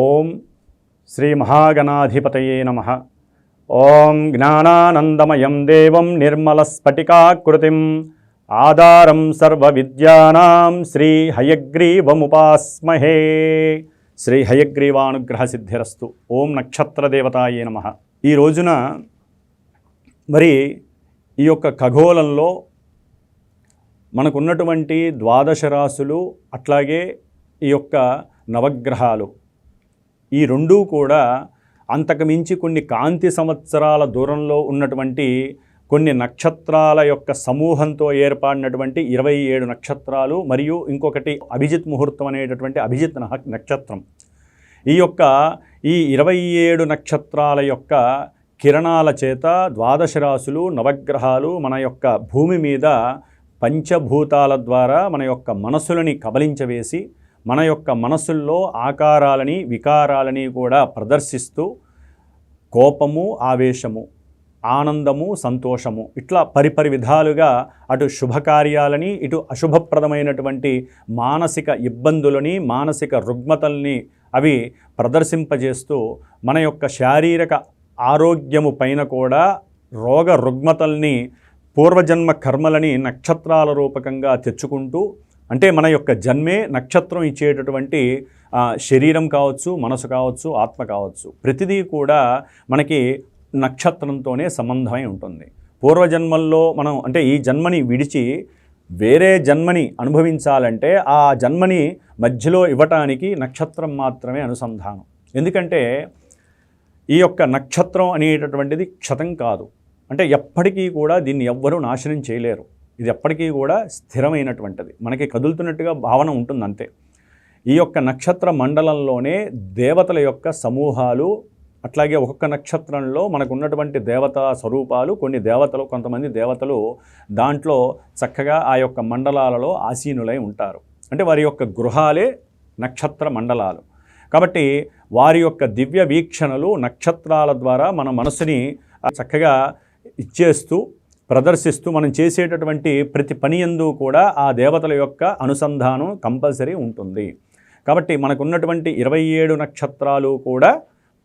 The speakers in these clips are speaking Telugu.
ఓం శ్రీ మహాగణాధిపతయే నమ. ఓం జ్ఞానానందమయం దేవం నిర్మలస్ఫటికాకృతిం ఆధారం సర్వవిద్యానాం శ్రీ హయగ్రీవముపాస్మహే. శ్రీ హయగ్రీవానుగ్రహ సిద్ధిరస్తు ఓం నక్షత్రదేవతాయే నమ. ఈ రోజున మరి ఈ యొక్క ఖగోళంలో మనకున్నటువంటి ద్వాదశ రాశులు అట్లాగే ఈ యొక్క నవగ్రహాలు ఈ రెండూ కూడా అంతకుమించి కొన్ని కాంతి సంవత్సరాల దూరంలో ఉన్నటువంటి కొన్ని నక్షత్రాల యొక్క సమూహంతో ఏర్పడినటువంటి ఇరవై ఏడు నక్షత్రాలు మరియు ఇంకొకటి అభిజిత్ ముహూర్తం అనేటటువంటి అభిజిత్ నహ- నక్షత్రం. ఈ యొక్క ఈ ఇరవై ఏడు నక్షత్రాల యొక్క కిరణాల చేత ద్వాదశ రాశులు నవగ్రహాలు మన యొక్క భూమి మీద పంచభూతాల ద్వారా మన యొక్క మనసులని కబలించవేసి మన యొక్క మనసుల్లో ఆకారాలని వికారాలని కూడా ప్రదర్శిస్తూ కోపము ఆవేశము ఆనందము సంతోషము ఇట్లా పరిపరి విధాలుగా అటు శుభకార్యాలని ఇటు అశుభప్రదమైనటువంటి మానసిక ఇబ్బందులని మానసిక రుగ్మతల్ని అవి ప్రదర్శింపజేస్తూ మన యొక్క శారీరక ఆరోగ్యము పైన కూడా రోగ రుగ్మతల్ని పూర్వజన్మ కర్మలని నక్షత్రాల రూపకంగా తెచ్చుకుంటూ అంటే మన యొక్క జన్మే నక్షత్రం ఇచ్చేటటువంటి శరీరం కావచ్చు మనసు కావచ్చు ఆత్మ కావచ్చు ప్రతిదీ కూడా మనకి నక్షత్రంతోనే సంబంధమై ఉంటుంది. పూర్వజన్మల్లో మనం అంటే ఈ జన్మని విడిచి వేరే జన్మని అనుభవించాలంటే ఆ జన్మని మధ్యలో ఇవ్వటానికి నక్షత్రం మాత్రమే అనుసంధానం. ఎందుకంటే ఈ యొక్క నక్షత్రం అనేటటువంటిది క్షతం కాదు. అంటే ఎప్పటికీ కూడా దీన్ని ఎవ్వరూ నాశనం చేయలేరు. ఇది ఎప్పటికీ కూడా స్థిరమైనటువంటిది. మనకి కదులుతున్నట్టుగా భావన ఉంటుంది అంతే ఈ యొక్క నక్షత్ర మండలంలోనే దేవతల యొక్క సమూహాలు అట్లాగే ఒక్కొక్క నక్షత్రంలో మనకు ఉన్నటువంటి దేవతా స్వరూపాలు కొన్ని దేవతలు కొంతమంది దేవతలు దాంట్లో చక్కగా ఆ యొక్క మండలాలలో ఆసీనులై ఉంటారు. అంటే వారి యొక్క గృహాలే నక్షత్ర మండలాలు. కాబట్టి వారి యొక్క దివ్య వీక్షణలు నక్షత్రాల ద్వారా మన మనసుని చక్కగా ఇచ్చేస్తూ ప్రదర్శిస్తూ మనం చేసేటటువంటి ప్రతి పని యందు కూడా ఆ దేవతల యొక్క అనుసంధానం కంపల్సరీ ఉంటుంది. కాబట్టి మనకున్నటువంటి ఇరవై ఏడు నక్షత్రాలు కూడా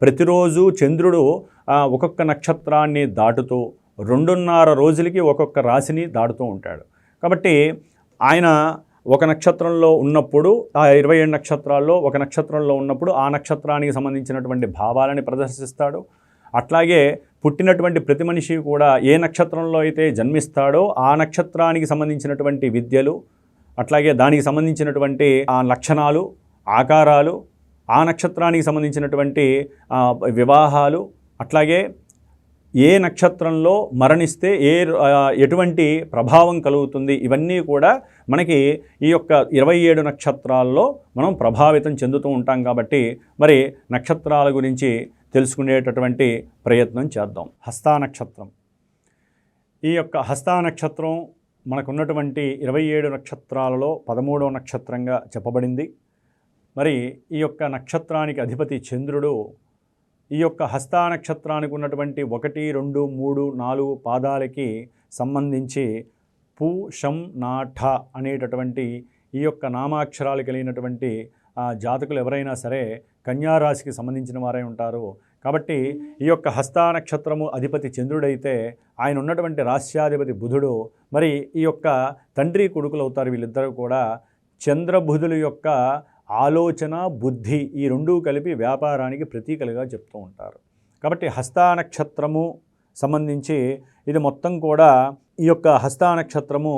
ప్రతిరోజు చంద్రుడు ఒక్కొక్క నక్షత్రాన్ని దాటుతూ రెండున్నర రోజులకి ఒక్కొక్క రాశిని దాటుతూ ఉంటాడు. కాబట్టి ఆయన ఒక నక్షత్రంలో ఉన్నప్పుడు ఆ ఇరవై ఏడు నక్షత్రాల్లో ఒక నక్షత్రంలో ఉన్నప్పుడు ఆ నక్షత్రానికి సంబంధించినటువంటి భావాలని ప్రదర్శిస్తాడు. అట్లాగే పుట్టినటువంటి ప్రతి మనిషి కూడా ఏ నక్షత్రంలో అయితే జన్మిస్తాడో ఆ నక్షత్రానికి సంబంధించినటువంటి విద్యలు అట్లాగే దానికి సంబంధించినటువంటి ఆ లక్షణాలు ఆకారాలు ఆ నక్షత్రానికి సంబంధించినటువంటి వివాహాలు అట్లాగే ఏ నక్షత్రంలో మరణిస్తే ఏ ఎటువంటి ప్రభావం కలుగుతుంది ఇవన్నీ కూడా మనకి ఈ యొక్క ఇరవై ఏడు నక్షత్రాల్లో మనం ప్రభావితం చెందుతూ ఉంటాం కాబట్టి మరి నక్షత్రాల గురించి తెలుసుకునేటటువంటి ప్రయత్నం చేద్దాం. హస్తా నక్షత్రం. ఈ యొక్క హస్తా నక్షత్రం మనకున్నటువంటి ఇరవై ఏడు నక్షత్రాలలో పదమూడవ నక్షత్రంగా చెప్పబడింది. మరి ఈ యొక్క నక్షత్రానికి అధిపతి చంద్రుడు ఈ యొక్క హస్తా నక్షత్రానికి ఉన్నటువంటి ఒకటి రెండు మూడు నాలుగు పాదాలకి సంబంధించి పు షం నాఠ అనేటటువంటి ఈ యొక్క నామాక్షరాలు కలిగినటువంటి ఆ, జాతకులు ఎవరైనా సరే కన్యారాశికి సంబంధించిన వారై ఉంటారు. కాబట్టి ఈ యొక్క హస్తా నక్షత్రము అధిపతి చంద్రుడైతే ఆయన ఉన్నటువంటి రాశ్యాధిపతి బుధుడు. మరి ఈ యొక్క తండ్రి కొడుకులు అవుతారు వీళ్ళిద్దరూ కూడా. చంద్రబుధుల యొక్క ఆలోచన బుద్ధి ఈ రెండూ కలిపి వ్యాపారానికి ప్రతీకలుగా చెప్తూ ఉంటారు. కాబట్టి హస్తా నక్షత్రము సంబంధించి ఇది మొత్తం కూడా ఈ యొక్క హస్తా నక్షత్రము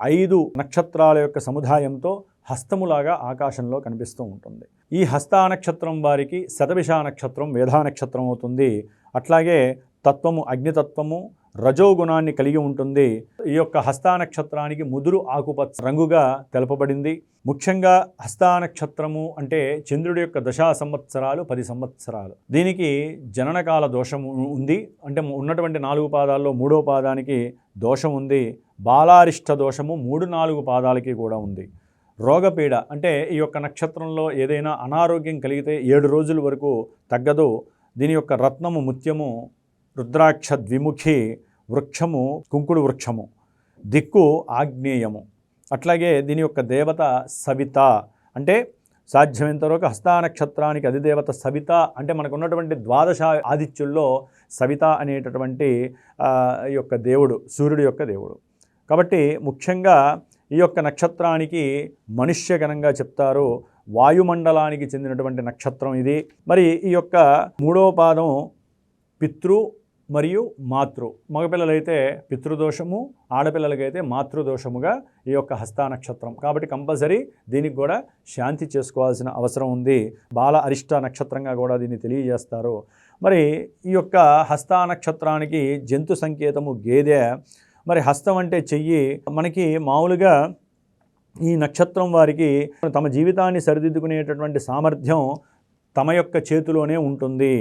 ఐదు నక్షత్రాల యొక్క సముదాయంతో హస్తములాగా ఆకాశంలో కనిపిస్తూ ఉంటుంది. ఈ హస్తా నక్షత్రం వారికి శతభిష నక్షత్రం వేధా నక్షత్రం అవుతుంది. అట్లాగే తత్వము అగ్నితత్వము రజోగుణాన్ని కలిగి ఉంటుంది. ఈ యొక్క హస్తా నక్షత్రానికి ముదురు ఆకుపచ్చ రంగుగా తెలపబడింది. ముఖ్యంగా హస్తా నక్షత్రము అంటే చంద్రుడి యొక్క దశా సంవత్సరాలు పది సంవత్సరాలు. దీనికి జననకాల దోషము ఉంది. అంటే ఉన్నటువంటి నాలుగు పాదాల్లో మూడో పాదానికి దోషం ఉంది. బాలారిష్ట దోషము మూడు నాలుగు పాదాలకి కూడా ఉంది. రోగపీడ అంటే ఈ యొక్క నక్షత్రంలో ఏదైనా అనారోగ్యం కలిగితే ఏడు రోజుల వరకు తగ్గదు. దీని యొక్క రత్నము ముత్యము రుద్రాక్ష ద్విముఖి వృక్షము కుంకుడు వృక్షము దిక్కు ఆగ్నేయము. అట్లాగే దీని యొక్క దేవత సవిత అంటే సాధ్యమైనంతవరకు వరకు హస్తా అధిదేవత సవిత అంటే మనకు ఉన్నటువంటి ద్వాదశ ఆదిత్యుల్లో సవిత అనేటటువంటి ఈ యొక్క దేవుడు సూర్యుడి యొక్క దేవుడు. కాబట్టి ముఖ్యంగా ఈ యొక్క నక్షత్రానికి మనుష్యగణంగా చెప్తారు. వాయుమండలానికి చెందినటువంటి నక్షత్రం ఇది. మరి ఈ యొక్క మూడవ పాదం పితృ మరియు మాతృ. మగపిల్లలైతే పితృదోషము ఆడపిల్లలకైతే మాతృదోషముగా ఈ యొక్క హస్తా నక్షత్రం. కాబట్టి కంపల్సరీ దీనికి కూడా శాంతి చేసుకోవాల్సిన అవసరం ఉంది. బాల అరిష్ట నక్షత్రంగా కూడా దీన్ని తెలియజేస్తారు. మరి ఈ యొక్క హస్తా నక్షత్రానికి జంతు సంకేతము గేదె మరి హస్తం అంటే చెయ్యి. మనకి మామూలుగా ఈ నక్షత్రం వారికి తమ జీవితాన్ని సరిదిద్దుకునేటటువంటి సామర్థ్యం తమ యొక్క చేతిలోనే ఉంటుంది.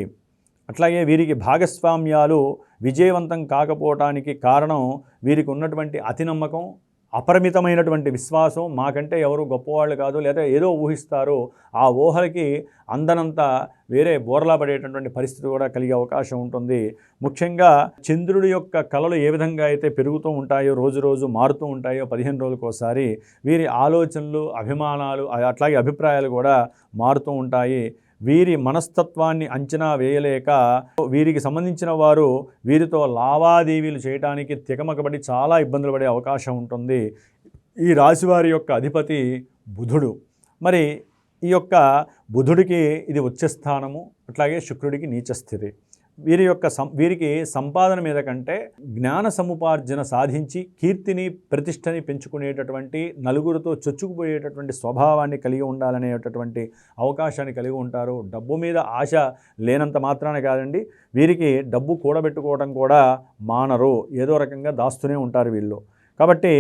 అట్లాగే వీరికి భాగస్వామ్యాలు విజయవంతం కాకపోవటానికి కారణం వీరికి ఉన్నటువంటి అతి నమ్మకం అపరిమితమైనటువంటి విశ్వాసం మాకంటే ఎవరు గొప్పవాళ్ళు కాదు లేదా ఏదో ఊహిస్తారు ఆ ఊహలకి అందనంత వేరే బోర్లా పడేటటువంటి పరిస్థితి కూడా కలిగే అవకాశం ఉంటుంది. ముఖ్యంగా చంద్రుడి యొక్క కళలు ఏ విధంగా అయితే పెరుగుతూ ఉంటాయో రోజు రోజు మారుతూ ఉంటాయో పదిహేను రోజులకోసారి వీరి ఆలోచనలు అభిమానాలు అట్లాగే అభిప్రాయాలు కూడా మారుతూ ఉంటాయి. వీరి మనస్తత్వాన్ని అంచనా వేయలేక వీరికి సంబంధించిన వారు వీరితో లావాదేవీలు చేయడానికి తికమకబడి చాలా ఇబ్బందులు పడే అవకాశం ఉంటుంది. ఈ రాశివారి యొక్క అధిపతి బుధుడు. మరి ఈ యొక్క బుధుడికి ఇది ఉచ్చస్థానము అట్లాగే శుక్రుడికి నీచ స్థితి వీరి యొక్క సం వీరికి సంపాదన మీద కంటే జ్ఞాన సముపార్జన సాధించి కీర్తిని ప్రతిష్టని పెంచుకునేటటువంటి నలుగురితో చొచ్చుకుపోయేటటువంటి స్వభావాన్ని కలిగి ఉండాలనేటటువంటి అవకాశాన్ని కలిగి ఉంటారు. డబ్బు మీద ఆశ లేనంత మాత్రాన కాదండి. వీరికి డబ్బు కూడబెట్టుకోవడం కూడా మానరు. ఏదో రకంగా దాస్తూనే ఉంటారు వీళ్ళు. కాబట్టి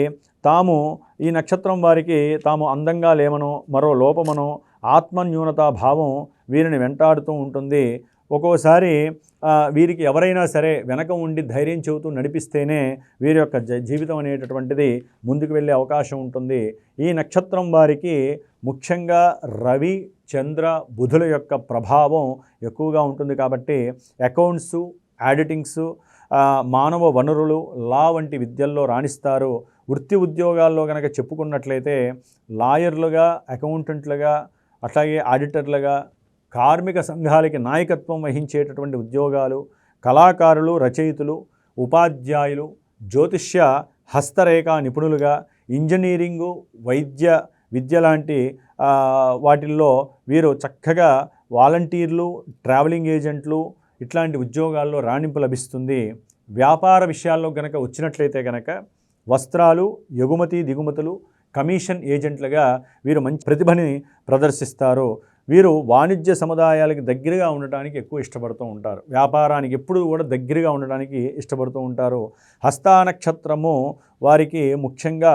తాము ఈ నక్షత్రం వారికి తాము అందంగా లేమనో మరో లోపమనో ఆత్మన్యూనతా భావం వీరిని వెంటాడుతూ ఉంటుంది. ఒక్కోసారి వీరికి ఎవరైనా సరే వెనక ఉండి ధైర్యం చెబుతూ నడిపిస్తేనే వీరి యొక్క జ- జీవితం అనేటటువంటిది ముందుకు వెళ్ళే అవకాశం ఉంటుంది. ఈ నక్షత్రం వారికి ముఖ్యంగా రవి చంద్ర బుధుల యొక్క ప్రభావం ఎక్కువగా ఉంటుంది కాబట్టి అకౌంట్సు ఆడిటింగ్స్ మానవ వనరులు లా వంటి విద్యల్లో రాణిస్తారు. వృత్తి ఉద్యోగాల్లో కనుక చెప్పుకున్నట్లయితే లాయర్లుగా అకౌంటెంట్లుగా అట్లాగే ఆడిటర్లుగా కార్మిక సంఘాలకి నాయకత్వం వహించేటటువంటి ఉద్యోగాలు కళాకారులు రచయితలు ఉపాధ్యాయులు జ్యోతిష్య హస్తరేఖ నిపుణులుగా ఇంజనీరింగు వైద్య విద్య లాంటి వాటిల్లో వీరు చక్కగా వాలంటీర్లు ట్రావెలింగ్ ఏజెంట్లు ఇట్లాంటి ఉద్యోగాల్లో రాణింపు లభిస్తుంది. వ్యాపార విషయాల్లో గనక వచ్చినట్లయితే గనక వస్త్రాలు ఎగుమతి దిగుమతులు కమిషన్ ఏజెంట్లుగా వీరు మంచి ప్రతిభని ప్రదర్శిస్తారు. వీరు వాణిజ్య సముదాయాలకు దగ్గరగా ఉండటానికి ఎక్కువ ఇష్టపడుతూ ఉంటారు. వ్యాపారానికి ఎప్పుడు కూడా దగ్గరగా ఉండడానికి ఇష్టపడుతూ ఉంటారు. హస్తా నక్షత్రము వారికి ముఖ్యంగా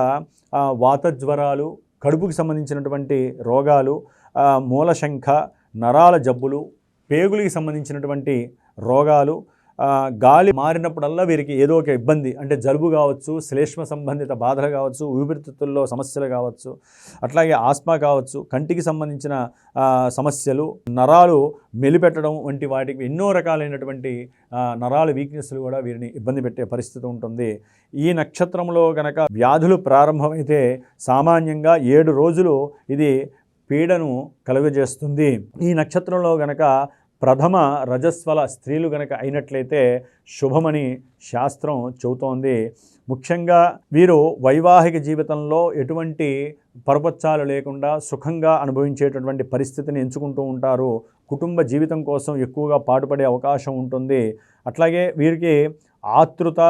వాతజ్వరాలు కడుపుకి సంబంధించినటువంటి రోగాలు మూలశంఖ నరాల జబ్బులు పేగులకి సంబంధించినటువంటి రోగాలు గాలి మారినప్పుడల్లా వీరికి ఏదో ఒక ఇబ్బంది. అంటే జలుబు కావచ్చు శ్లేష్మ సంబంధిత బాధలు కావచ్చు ఊపిరితిత్తుల్లో సమస్యలు కావచ్చు అట్లాగే ఆస్మా కావచ్చు కంటికి సంబంధించిన సమస్యలు నరాలు మెలిపెట్టడం వంటి వాటికి ఎన్నో రకాలైనటువంటి నరాలు నరాల వీక్నెస్లు కూడా వీరిని ఇబ్బంది పెట్టే పరిస్థితి ఉంటుంది. ఈ నక్షత్రంలో కనుక వ్యాధులు ప్రారంభమైతే సామాన్యంగా ఏడు రోజులు ఇది పీడను కలుగజేస్తుంది. ఈ నక్షత్రంలో గనక ప్రథమ రజస్వల స్త్రీలు గనక అయినట్లయితే శుభమని శాస్త్రం చెబుతోంది. ముఖ్యంగా వీరు వైవాహిక జీవితంలో ఎటువంటి పరపచ్చాలు లేకుండా సుఖంగా అనుభవించేటటువంటి పరిస్థితిని ఎంచుకుంటూ ఉంటారు. కుటుంబ జీవితం కోసం ఎక్కువగా పాటుపడే అవకాశం ఉంటుంది. అట్లాగే వీరికి ఆతృత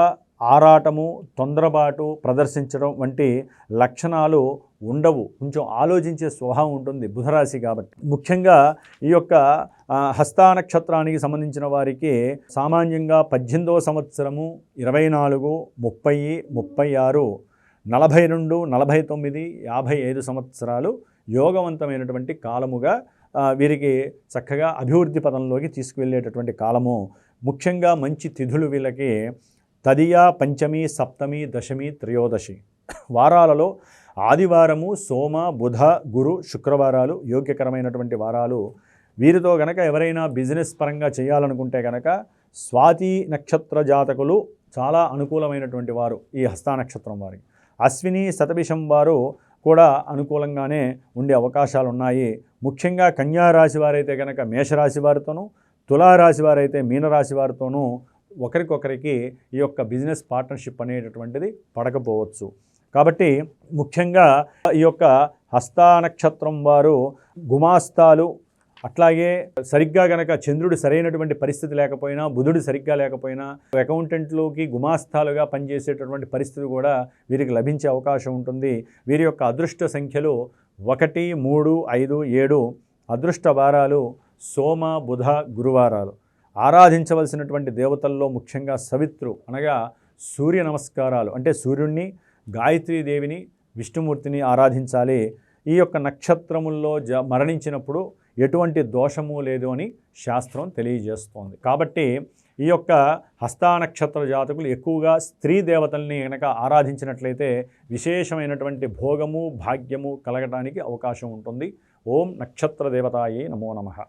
ఆరాటము తొందరపాటు ప్రదర్శించడం వంటి లక్షణాలు ఉండవు. కొంచెం ఆలోచించే స్వభావం ఉంటుంది బుధరాశి కాబట్టి. ముఖ్యంగా ఈ యొక్క హస్తానక్షత్రానికి హస్తా నక్షత్రానికి సంబంధించిన వారికి సామాన్యంగా పద్దెనిమిదవ సంవత్సరము ఇరవై నాలుగు ముప్పై ముప్పై ఆరు నలభై రెండు నలభై తొమ్మిది యాభై ఐదు సంవత్సరాలు యోగవంతమైనటువంటి కాలముగా వీరికి చక్కగా అభివృద్ధి పదంలోకి తీసుకువెళ్ళేటటువంటి కాలము. ముఖ్యంగా మంచి తిథులు వీళ్ళకి తదియ పంచమి సప్తమి దశమి త్రయోదశి. వారాలలో ఆదివారము సోమ బుధ గురు శుక్రవారాలు యోగ్యకరమైనటువంటి వారాలు. వీరితో గనక ఎవరైనా బిజినెస్ పరంగా చేయాలనుకుంటే గనక స్వాతి నక్షత్ర జాతకులు చాలా అనుకూలమైనటువంటి వారు ఈ హస్తా నక్షత్రం వారికి. అశ్విని శతభిషం వారు కూడా అనుకూలంగానే ఉండే అవకాశాలు ఉన్నాయి ముఖ్యంగా కన్యా రాశి వారైతే కనుక మేషరాశి వారితోనూ తులారాశి వారైతే మీనరాశి వారితోనూ ఒకరికొకరికి ఈ యొక్క బిజినెస్ పార్ట్నర్షిప్ అనేటటువంటిది పడకపోవచ్చు. కాబట్టి ముఖ్యంగా ఈ యొక్క హస్తా నక్షత్రం వారు గుమాస్తాలు అట్లాగే సరిగ్గా గనక చంద్రుడు సరైనటువంటి పరిస్థితి లేకపోయినా బుధుడు సరిగ్గా లేకపోయినా అకౌంటెంట్లోకి గుమాస్తాలుగా పనిచేసేటటువంటి పరిస్థితి కూడా వీరికి లభించే అవకాశం ఉంటుంది. వీరి యొక్క అదృష్ట సంఖ్యలు ఒకటి మూడు ఐదు ఏడు అదృష్ట వారాలు సోమ బుధ గురువారాలు. ఆరాధించవలసినటువంటి దేవతల్లో ముఖ్యంగా సవిత్రు అనగా సూర్య నమస్కారాలు. అంటే సూర్యుణ్ణి గాయత్రీదేవిని విష్ణుమూర్తిని ఆరాధించాలి. ఈ యొక్క నక్షత్రముల్లో జ మరణించినప్పుడు ఎటువంటి దోషము లేదు అని శాస్త్రం తెలియజేస్తోంది. కాబట్టి ఈ యొక్క హస్తా నక్షత్ర జాతకులు ఎక్కువగా స్త్రీ దేవతల్ని కనుక ఆరాధించినట్లయితే విశేషమైనటువంటి భోగము భాగ్యము కలగడానికి అవకాశం ఉంటుంది. ఓం నక్షత్ర దేవతాయే నమో నమః.